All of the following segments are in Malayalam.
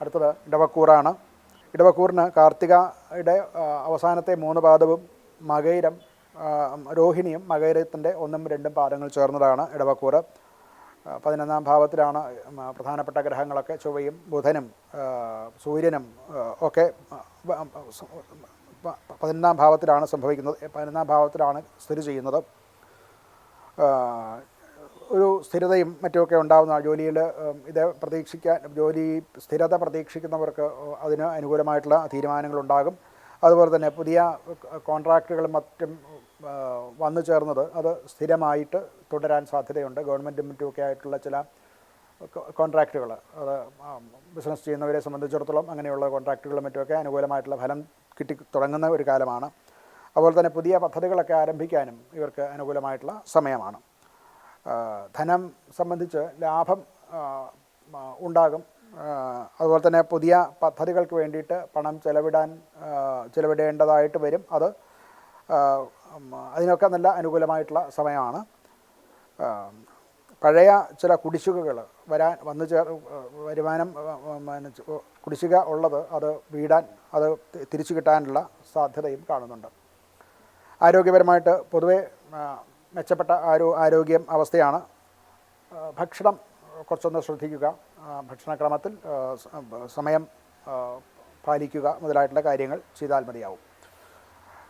അടുത്തത് ഇടവക്കൂറാണ്. ഇടവക്കൂറിന് കാർത്തികയുടെ അവസാനത്തെ മൂന്ന് പാദവും മകൈരം രോഹിണിയും മകൈരത്തിന്റെ ഒന്നും രണ്ടും പാദങ്ങൾ ചേർന്നതാണ് ഇടവക്കൂറ്. പതിനൊന്നാം ഭാവത്തിലാണ് പ്രധാനപ്പെട്ട ഗ്രഹങ്ങളൊക്കെ ചൊവ്വയും ബുധനും സൂര്യനും ഒക്കെ പതിനൊന്നാം ഭാവത്തിലാണ് സംഭവിക്കുന്നത് പതിനൊന്നാം ഭാവത്തിലാണ് സ്ഥിതി ചെയ്യുന്നത്. ഒരു സ്ഥിരതയും മറ്റുമൊക്കെ ഉണ്ടാകുന്ന ജോലിയിൽ ഇത് പ്രതീക്ഷിക്കാൻ ജോലി സ്ഥിരത പ്രതീക്ഷിക്കുന്നവർക്ക് അതിന് അനുകൂലമായിട്ടുള്ള തീരുമാനങ്ങളുണ്ടാകും അതുപോലെ തന്നെ പുതിയ കോൺട്രാക്റ്റുകളും മറ്റും വന്നു ചേർന്നത് അത് സ്ഥിരമായിട്ട് തുടരാൻ സാധ്യതയുണ്ട്. ഗവൺമെന്റും മറ്റുമൊക്കെ ആയിട്ടുള്ള ചില കോൺട്രാക്റ്റുകൾ അത് ബിസിനസ് ചെയ്യുന്നവരെ സംബന്ധിച്ചിടത്തോളം അങ്ങനെയുള്ള കോൺട്രാക്റ്റുകളും മറ്റുമൊക്കെ അനുകൂലമായിട്ടുള്ള ഫലം കിട്ടി തുടങ്ങുന്ന ഒരു കാലമാണ്. അതുപോലെ തന്നെ പുതിയ പദ്ധതികളൊക്കെ ആരംഭിക്കാനും ഇവർക്ക് അനുകൂലമായിട്ടുള്ള സമയമാണ്. ധനം സംബന്ധിച്ച് ലാഭം ഉണ്ടാകും. അതുപോലെ തന്നെ പുതിയ പദ്ധതികൾക്ക് വേണ്ടിയിട്ട് പണം ചെലവിടാൻ ചെലവിടേണ്ടതായിട്ട് വരും. അത് അതിനൊക്കെ നല്ല അനുകൂലമായിട്ടുള്ള സമയമാണ്. പഴയ ചില കുടിശ്ശികകൾ വരാൻ വന്നു ചേർ വരുമാനം കുടിശ്ശിക ഉള്ളത് അത് വീടാൻ അത് തിരിച്ചു കിട്ടാനുള്ള സാധ്യതയും കാണുന്നുണ്ട്. ആരോഗ്യപരമായിട്ട് പൊതുവെ മെച്ചപ്പെട്ട ആരോ ആരോഗ്യം അവസ്ഥയാണ്. ഭക്ഷണം കുറച്ചൊന്ന് ശ്രദ്ധിക്കുക. ഭക്ഷണക്രമത്തിൽ സമയം പാലിക്കുക മുതലായിട്ടുള്ള കാര്യങ്ങൾ ചെയ്താൽ മതിയാവും.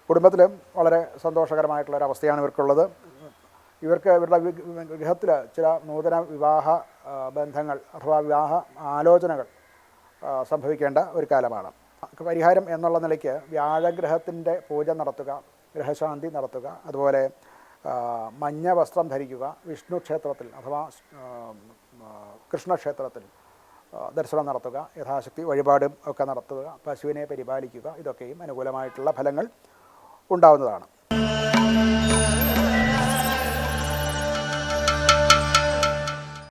കുടുംബത്തിൽ വളരെ സന്തോഷകരമായിട്ടുള്ള ഒരു അവസ്ഥയാണ് ഇവർക്കുള്ളത്. ഇവർക്ക് ഇവരുടെ ഗൃഹത്തിൽ ചില നൂതന വിവാഹ ബന്ധങ്ങൾ അഥവാ വിവാഹ ആലോചനകൾ സംഭവിക്കേണ്ട ഒരു കാലമാണ്. പരിഹാരം എന്നുള്ള നിലയ്ക്ക് വ്യാഴഗ്രഹത്തിന്റെ പൂജ നടത്തുക ഗ്രഹശാന്തി നടത്തുക അതുപോലെ മഞ്ഞ വസ്ത്രം ധരിക്കുക വിഷ്ണു ക്ഷേത്രത്തിൽ അഥവാ കൃഷ്ണക്ഷേത്രത്തിൽ ദർശനം നടത്തുക യഥാശക്തി വഴിപാടും ഒക്കെ നടത്തുക പശുവിനെ പരിപാലിക്കുക ഇതൊക്കെയും അനുകൂലമായിട്ടുള്ള ഫലങ്ങൾ ഉണ്ടാവുന്നതാണ്.